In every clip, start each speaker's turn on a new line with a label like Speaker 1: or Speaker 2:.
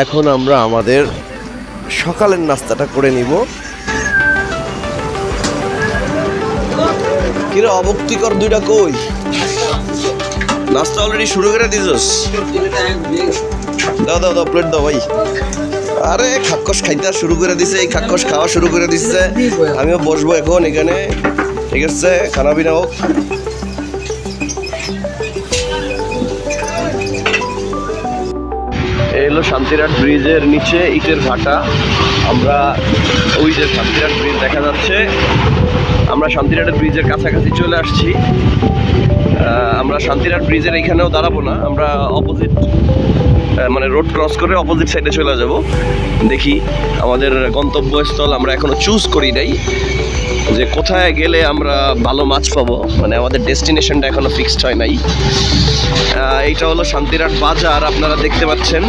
Speaker 1: এখন আমরা আমাদের সকালের নাস্তাটা করে নিব। কিরে অভক্তিকর দুইটা কই? নাস্তা অলরেডি শুরু করে দিছস। দাও দাও দাও প্লেট দাও ভাই। আরে খাক্কস খাইতে শুরু করে দিছে, এই খাক্কস খাওয়া শুরু করে দিচ্ছে আমিও বসবো এখন এখানে। ঠিক আছে খানা পিনা হোক। হলো শান্তিরাট ব্রিজের নিচে ইটের ভাটা। আমরা ওই যে শান্তিরাট ব্রিজ দেখা যাচ্ছে। আমরা শান্তিরাটের ব্রিজের কাছাকাছি চলে আসছি। আমরা শান্তিরাট ব্রিজের এইখানেও দাঁড়াবো না। আমরা অপোজিট মানে রোড ক্রস করে অপোজিট সাইডে চলে যাব। দেখি আমাদের গন্তব্যস্থল আমরা এখনও চুজ করি নাই। যে কোথায় গেলে আমরা ভালো মাছ পাবো? মানে আমাদের ডেস্টিনেশনটা এখনও ফিক্সড হয় নাই। এইটা হলো শান্তিরাট বাজার, আপনারা দেখতে পাচ্ছেন।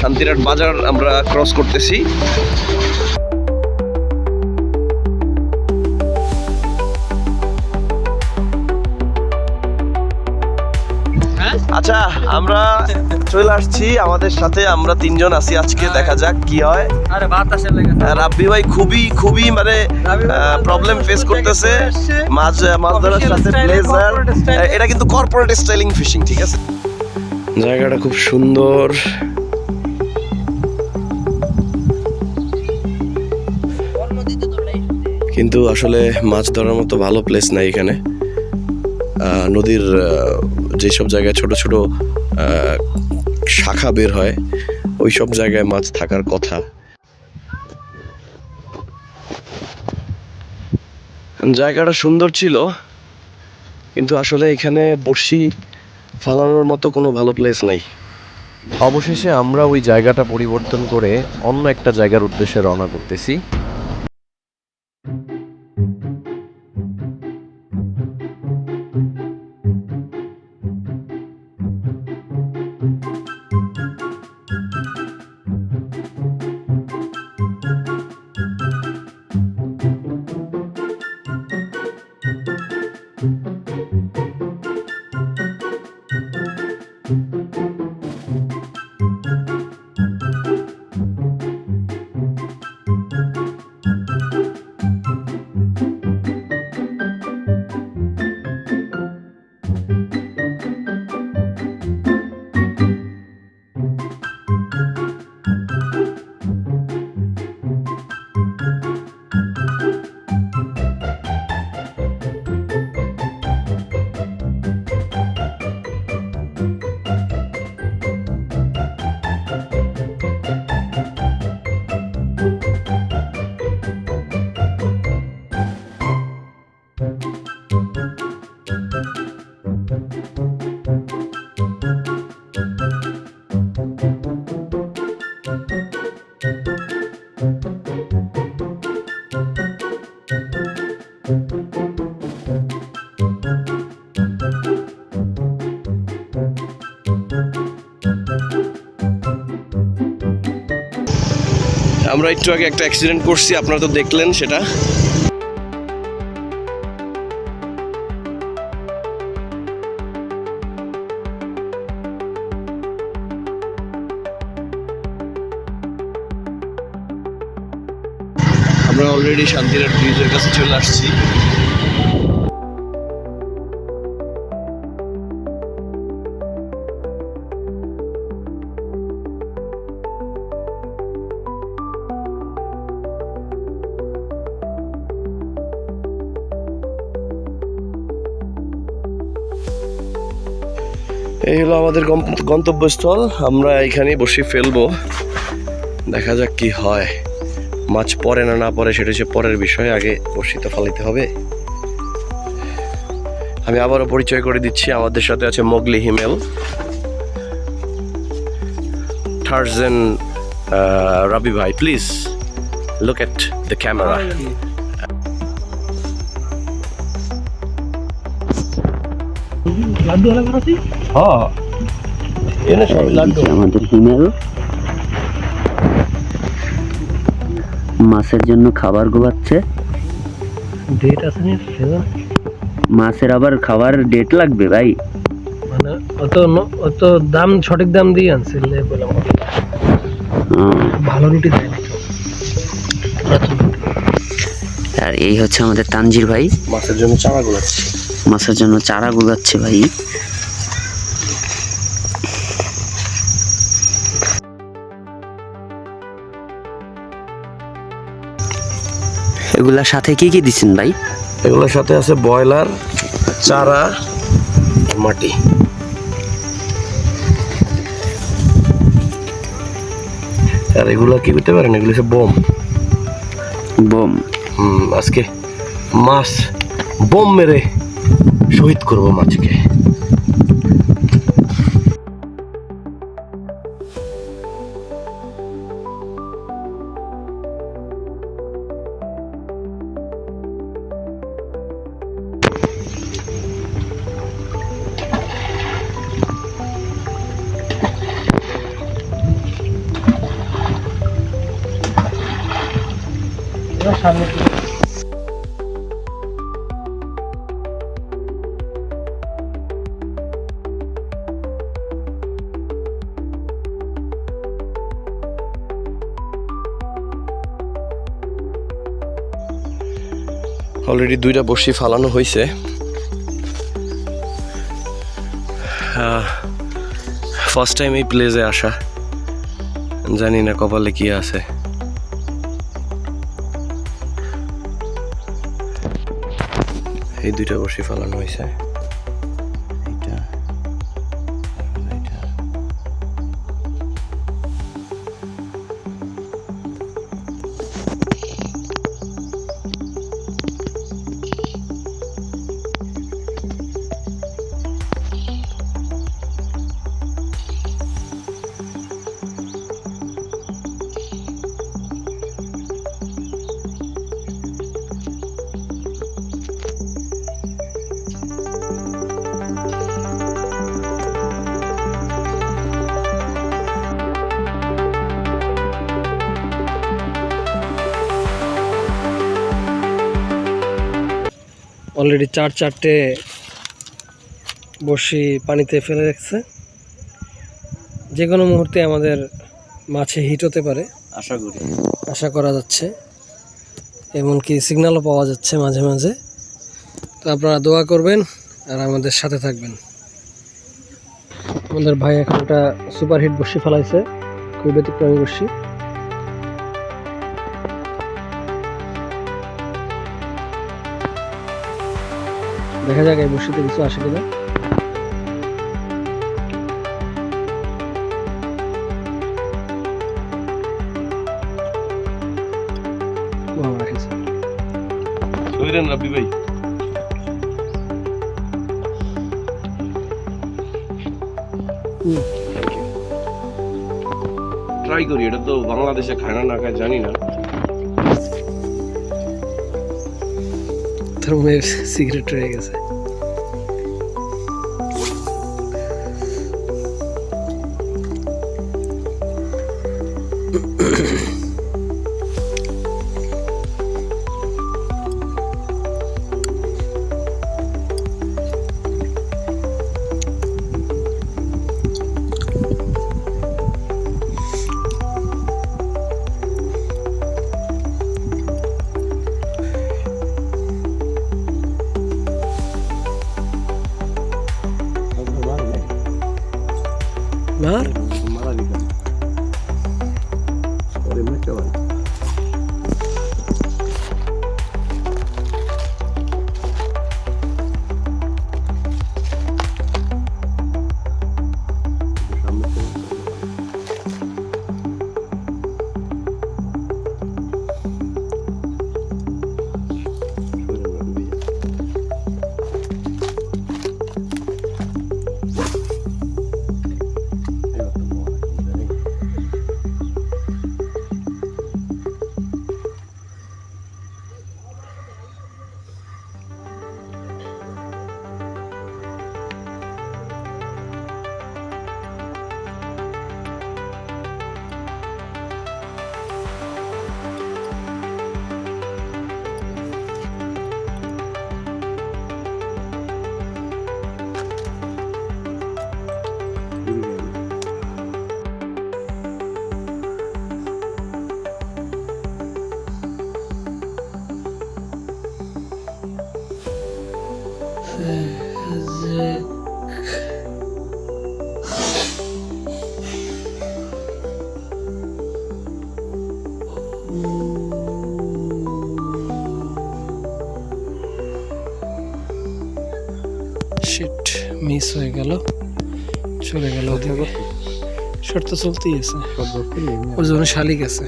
Speaker 1: শান্তিরাট বাজার আমরা ক্রস করতেছি। আচ্ছা আমরা চলে আসছি আমাদের সাথে। আমরা তিনজন আছি আজকে দেখা যাক কি হয়।
Speaker 2: আরে বাতাসে লেগে
Speaker 1: রাব্বি ভাই খুবই খুবই মানে প্রবলেম ফেস করতেছে। মাছ মাছ ধরার সাথে ব্লেজার। এটা কিন্তু কর্পোরেট স্টাইলিং ফিশিং ঠিক আছে? জায়গাটা খুব সুন্দর। কিন্তু আসলে মাছ ধরার মতো ভালো প্লেস নাই এখানে। আহ, নদীর যেসব জায়গায় ছোট ছোট শাখা বের হয় ওই সব জায়গায় মাছ থাকার কথা। জায়গাটা সুন্দর ছিল, কিন্তু আসলে এখানে বড়শি ফালানোর মতো কোনো ভালো প্লেস নাই।
Speaker 3: অবশেষে আমরা ওই জায়গাটা পরিবর্তন করে অন্য একটা জায়গার উদ্দেশ্যে রওনা করতেছি।
Speaker 1: আমরা একটু আগে একটা অ্যাক্সিডেন্ট করছি আপনারা তো দেখলেন সেটা। অলরেডি শান্তিরাট ব্রিজের কাছে চলে আসছি। এই হলো আমাদের গন্তব্যস্থল। আমরা এখানেই বসে ফেলব। দেখা যাক কি হয়। মাছ পরে না না পরে সেটা হচ্ছে পরের বিষয়। আগে বসি তো ফালাইতে হবে। আমি আবারও পরিচয় করে দিচ্ছি আমাদের সাথে আছে মোগলি হিমেল। টার্জেন রাবি ভাই please look at the camera
Speaker 2: Laddu
Speaker 1: হ্যাঁ। এনে সবই লাড্ডু।
Speaker 4: আমাদের হিমেল। মাছের জন্য খাবার গোবাচ্ছে
Speaker 2: ডেট আছে নি?
Speaker 4: মাছের আবার খাবার ডেট লাগবে ভাই।
Speaker 2: মানে অত অত দাম সঠিক দাম দিয়ে আনছে লে বললাম ভালো রুটি দেয় রুটি।
Speaker 4: আর এই হচ্ছে আমাদের তানজির ভাই।
Speaker 1: মাছের জন্য চারা গোলাচ্ছি
Speaker 4: মাছের জন্য চারা গুলাচ্ছে ভাই। এগুলার সাথে কি কি দিচ্ছেন ভাই?
Speaker 1: এগুলোর সাথে আছে ব্রয়লার চারা মাটি। আর এগুলো কি করতে পারেন? এগুলো হচ্ছে বোম।
Speaker 4: বোম?
Speaker 1: আজকে মাছ বোম মেরে শহীদ করব মাছকে। অলরেডি দুইটা বসি ফালানো হয়েছে ফার্স্ট টাইম এই প্লেসে আসা। জানি না কপালে কি আছে। এই দুইটা বসি ফালানো হয়েছে
Speaker 2: অলরেডি চার চারটে বড়শি পানিতে ফেলে রাখছে। যে কোনো মুহূর্তে আমাদের মাছে হিট হতে পারে।
Speaker 1: আশা করি।
Speaker 2: আশা করা যাচ্ছে। এমনকি সিগন্যালও পাওয়া যাচ্ছে মাঝে মাঝে। তো আপনারা দোয়া করবেন আর আমাদের সাথে থাকবেন। আমাদের ভাই এখন একটা সুপার হিট বসি ফেলাইছে। খুবই ব্যতিক্রমী বসি দেখা যাক এই বসিতে কিছু আসে কিনা।
Speaker 1: রাব্বি ভাই। ট্রাই করি এটা তো বাংলাদেশে খায় না না খায় জানি না।
Speaker 2: তার মনে সিগারেট রয়ে গেছে আর Mar. শর্ট তো চলতেই আছে। ওর জন্য শালিক আছে।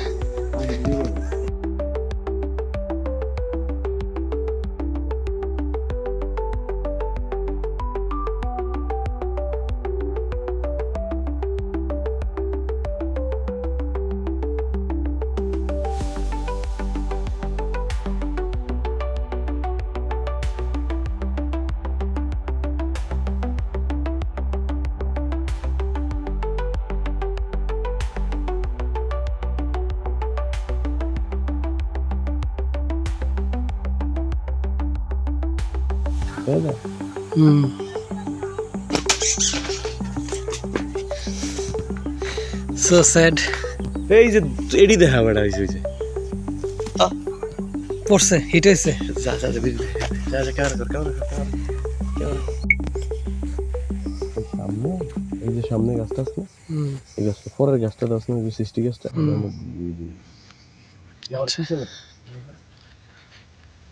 Speaker 2: হুম সো স্যাড
Speaker 1: এই যে এডি দেখা বেড়া হয়েছে হয়েছে
Speaker 2: পড়ছে হিট হয়েছে
Speaker 1: যা যা যা যা যা কর ক্যামেরা সামনে এই যে সামনে গাছটা আছে এই গাছটা পরের গাছটা দাস না যে সৃষ্টি গাছটা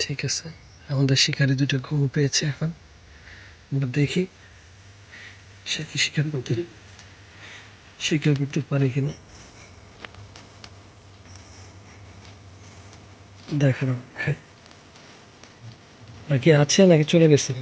Speaker 2: ঠিক আছে। আমাদের শিকারি দুটো ঘুম পেয়েছে এখন। আমরা দেখি সে কি শিকার করতে শিকার করতে পারে কিনা। দেখো নাকি আছে নাকি চলে গেছে?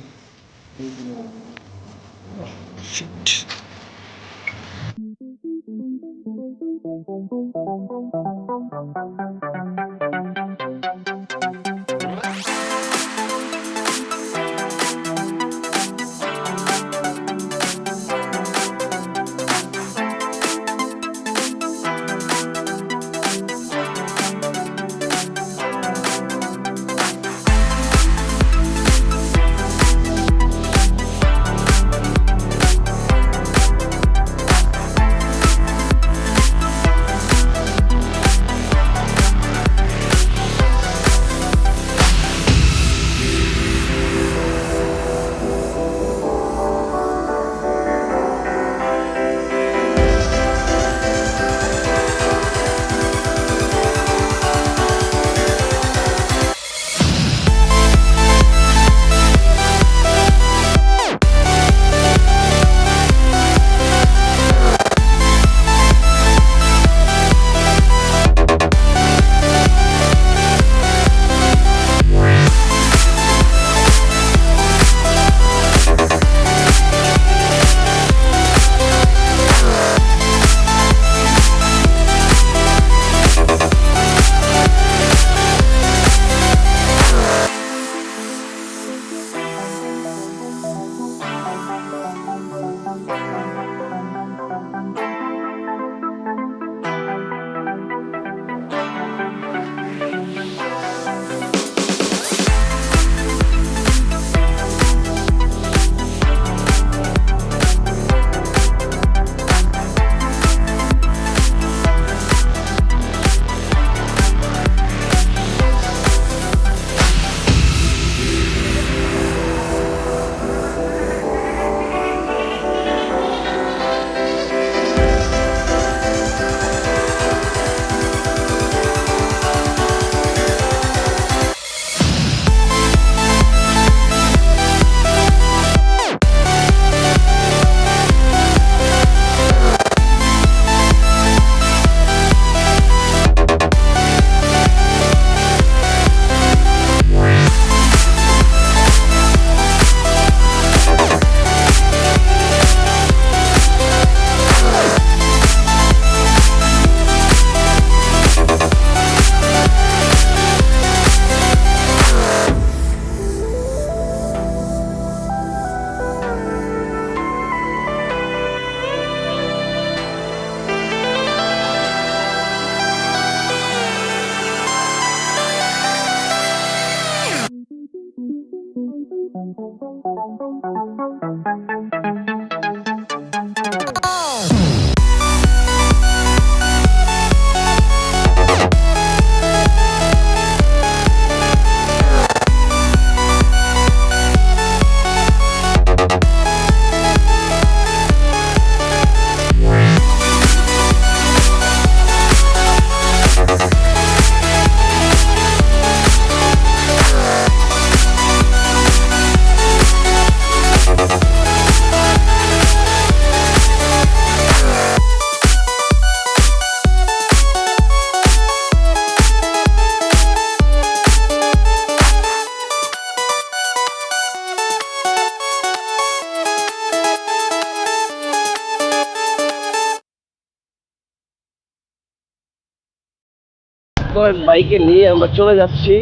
Speaker 1: বাইকে নিয়ে আমরা চলে যাচ্ছি।